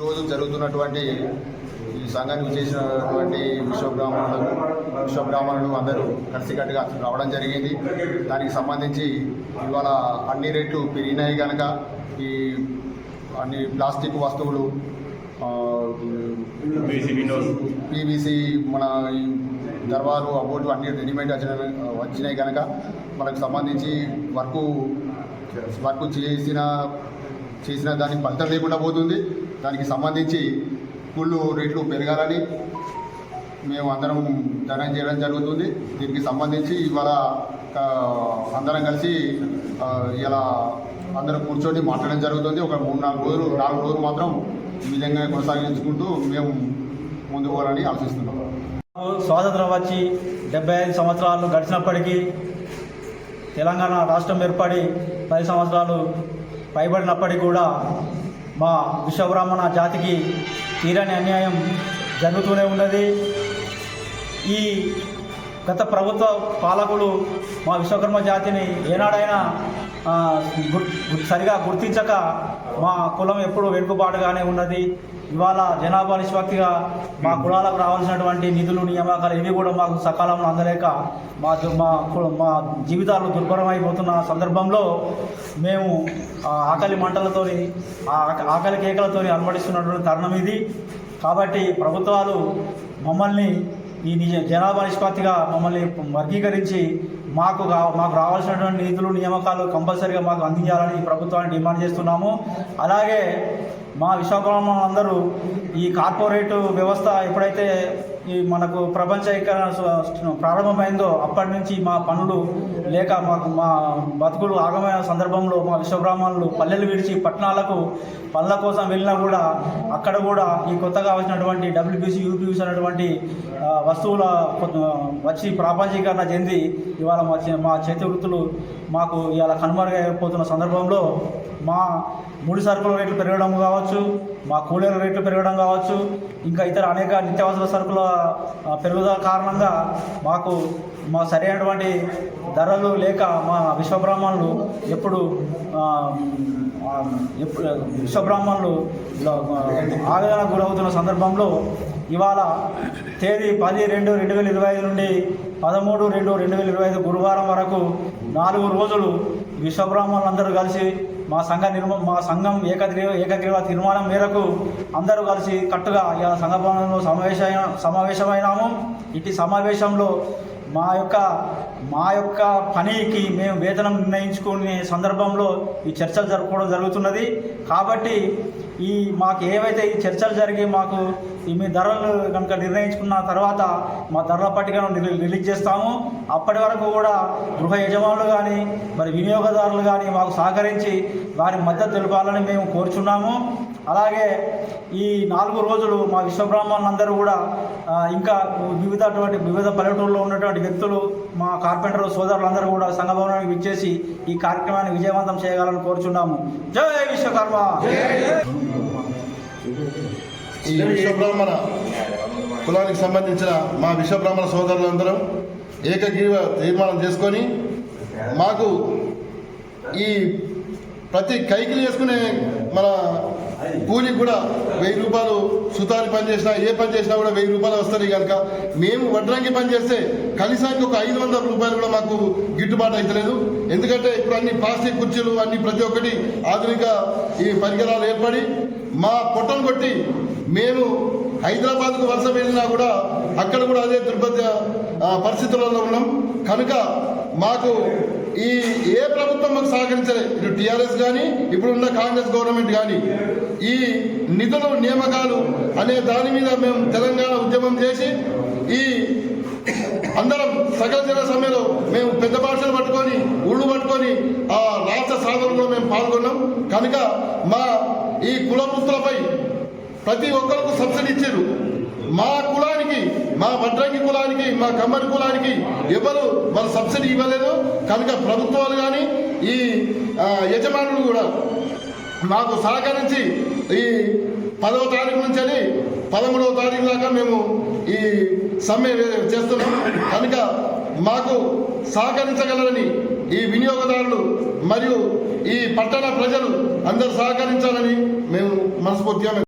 ఈరోజు జరుగుతున్నటువంటి ఈ సంఘానికి చేసినటువంటి విశ్వబ్రాహ్మణులకు విశ్వబ్రాహ్మణులు అందరూ కలిసికట్టుగా రావడం జరిగింది. దానికి సంబంధించి ఇవాళ అన్ని రేట్లు పెరిగినాయి కనుక ఈ అన్ని ప్లాస్టిక్ వస్తువులు పీవీసీ మన ఈ దర్వారు అబోటు అన్ని రెడీమేడ్ వచ్చిన వచ్చినాయి కనుక మనకు సంబంధించి వర్క్ వర్క్ చేసిన చేసిన దానికి ఫలితం లేకుండా పోతుంది. దానికి సంబంధించి కుళ్ళు రేట్లు పెరగాలని మేము అందరం ధనం చేయడం జరుగుతుంది. దీనికి సంబంధించి ఇవాళ అందరం కలిసి ఇలా అందరం కూర్చొని మాట్లాడడం జరుగుతుంది. ఒక మూడు నాలుగు రోజులు నాలుగు రోజులు మాత్రం ఈ విధంగా కొనసాగించుకుంటూ మేము ముందుకు పోవాలని ఆలోచిస్తున్నాం స్వాతంత్రం వచ్చి డెబ్బై ఐదు సంవత్సరాలు గడిచినప్పటికీ తెలంగాణ రాష్ట్రం ఏర్పడి పది సంవత్సరాలు పైబడినప్పటికీ కూడా మా విశ్వబ్రాహ్మణ జాతికి తీరని అన్యాయం జరుగుతూనే ఉన్నది. ఈ గత ప్రభుత్వ పాలకులు మా విశ్వకర్మ జాతిని ఏనాడైనా సరిగా గుర్తించక మా కులం ఎప్పుడు వెనుకబాటుగానే ఉన్నది. ఇవాళ జనాభా నిష్పత్తిగా మా కులాలకు రావాల్సినటువంటి నిధులు నియామకాలు ఇవి కూడా మాకు సకాలంలో అందలేక మా మా కు- మా జీవితాలు దుర్భరమైపోతున్న సందర్భంలో మేము ఆకలి మంటలతోని ఆకలి కేకలతోని అలమడిస్తున్నటువంటి తరుణం ఇది. కాబట్టి ప్రభుత్వాలు మమ్మల్ని ఈ నిజ జనాభా నిష్పత్తిగా మమ్మల్ని వర్గీకరించి మాకు మాకు రావాల్సినటువంటి నిధులు నియామకాలు కంపల్సరీగా మాకు అందించాలని ఈ ప్రభుత్వాన్ని డిమాండ్ చేస్తున్నాము. అలాగే మా విశాఖపట్నం అందరూ ఈ కార్పొరేట్ వ్యవస్థ ఎప్పుడైతే ఈ మనకు ప్రపంచీకరణ ప్రారంభమైందో అప్పటి నుంచి మా పనులు లేక మాకు మా బతుకులు ఆగమైన సందర్భంలో మా విశ్వబ్రాహ్మణులు పల్లెలు విడిచి పట్టణాలకు పనుల కోసం వెళ్ళినా కూడా అక్కడ కూడా ఈ కొత్తగా వచ్చినటువంటి డబ్ల్యూబీసీ యూపీసీ అనేటువంటి వస్తువుల వచ్చి ప్రాపంచీకరణ చెంది ఇవాళ మా మా చేతి వృత్తులు మాకు ఇవాళ కనుమరుగైపోతున్న సందర్భంలో మా ముడి సరుకుల రేట్లు పెరగడం కావచ్చు మా కూలీల రేట్లు పెరగడం కావచ్చు ఇంకా ఇతర అనేక నిత్యావసర సరుకుల పెరుగుదల కారణంగా మాకు మా సరైనటువంటి ధరలు లేక మా విశ్వబ్రాహ్మణులు ఎప్పుడు ఎప్పుడు విశ్వబ్రాహ్మణులు లో- ఆవేదన గురవుతున్న సందర్భంలో ఇవాళ తేదీ పది రెండు రెండు వేల ఇరవై ఐదు నుండి పదమూడు రెండు రెండు వేల ఇరవై ఐదు గురువారం వరకు నాలుగు రోజులు విశ్వబ్రాహ్మణులందరూ కలిసి మా సంఘ నిర్మ మా సంఘం ఏకగ్రీవ ఏకగ్రీవ తీర్మానం మేరకు అందరూ కలిసి కట్టుగా ఇలా సంఘ భవనంలో సమావేశ సమావేశమైనాము. ఇటు సమావేశంలో మా యొక్క మా యొక్క పనికి మేము వేతనం నిర్ణయించుకునే సందర్భంలో ఈ చర్చలు జరుపుకోవడం జరుగుతున్నది. కాబట్టి ఈ మాకు ఏవైతే ఈ చర్చలు జరిగి మాకు ఈ మీ ధరలు కనుక నిర్ణయించుకున్న తర్వాత మా ధరల పట్టికను రిలీజ్ చేస్తాము. అప్పటి వరకు కూడా గృహ యజమానులు కానీ మరి వినియోగదారులు కానీ మాకు సహకరించి వారి మద్దతు తెలపాలని మేము కోరుచున్నాము. అలాగే ఈ నాలుగు రోజులు మా విశ్వబ్రాహ్మణులందరూ కూడా ఇంకా వివిధ అటువంటి వివిధ పల్లెటూరులో ఉన్నటువంటి వ్యక్తులు మా కార్పెంటర్ సోదరులందరూ కూడా సంఘభవనానికి విచ్చేసి ఈ కార్యక్రమాన్ని విజయవంతం చేయగలని కోరుచున్నాము. జయ విశ్వకర్మ! ఈ విశ్వబ్రాహ్మణ కులానికి సంబంధించిన మా విశ్వబ్రాహ్మణ సోదరులందరం ఏకగ్రీవ తీర్మానం చేసుకొని మాకు ఈ ప్రతి కైకిలు చేసుకునే మన కూలికి కూడా వెయ్యి రూపాయలు సుతారి పని చేసినా ఏ పని చేసినా కూడా వెయ్యి రూపాయలు వస్తాయి కనుక. మేము వడ్రంగి పని చేస్తే కనీసానికి ఒక ఐదు వందల రూపాయలు కూడా మాకు గిట్టుబాటు అవుతలేదు ఎందుకంటే ఇప్పుడు అన్ని ప్లాస్టిక్ కుర్చీలు అన్ని ప్రతి ఒక్కటి ఆధునిక ఈ పరికరాలు ఏర్పడి మా పొట్టను కొట్టి మేము హైదరాబాద్కు వలస వెళ్ళినా కూడా అక్కడ కూడా అదే దుర్భద్ర పరిస్థితుల్లో పరిస్థితులలో ఉన్నాం. కనుక మాకు ఈ ఏ ప్రభుత్వం మాకు సహకరించలే? ఇటు టీఆర్ఎస్ కానీ ఇప్పుడున్న కాంగ్రెస్ గవర్నమెంట్ కానీ ఈ నిధులు నియామకాలు అనే దాని మీద మేము తెలంగాణ ఉద్యమం చేసి ఈ అందరం సకల జన సమ్మెలో మేము పెద్ద భాషలు పట్టుకొని ఊళ్ళు పట్టుకొని ఆ రాష్ట్ర సాధనలో మేము పాల్గొన్నాం. కనుక మా ఈ కుల ప్రతి ఒక్కరికి సబ్సిడీ ఇచ్చారు. మా వడ్రంగి కులానికి మా కమ్మరి కులానికి ఎవరు వాళ్ళు సబ్సిడీ ఇవ్వలేదు కనుక ప్రభుత్వాలు కానీ ఈ యజమానులు కూడా మాకు సహకరించి ఈ పదవ తారీఖు నుంచి అని పదమూడవ తారీఖు దాకా మేము ఈ సమ్మె చేస్తున్నాం. కనుక మాకు సహకరించగలరని ఈ వినియోగదారులు మరియు ఈ పట్టణ ప్రజలు అందరూ సహకరించాలని మేము మనస్ఫూర్తిగా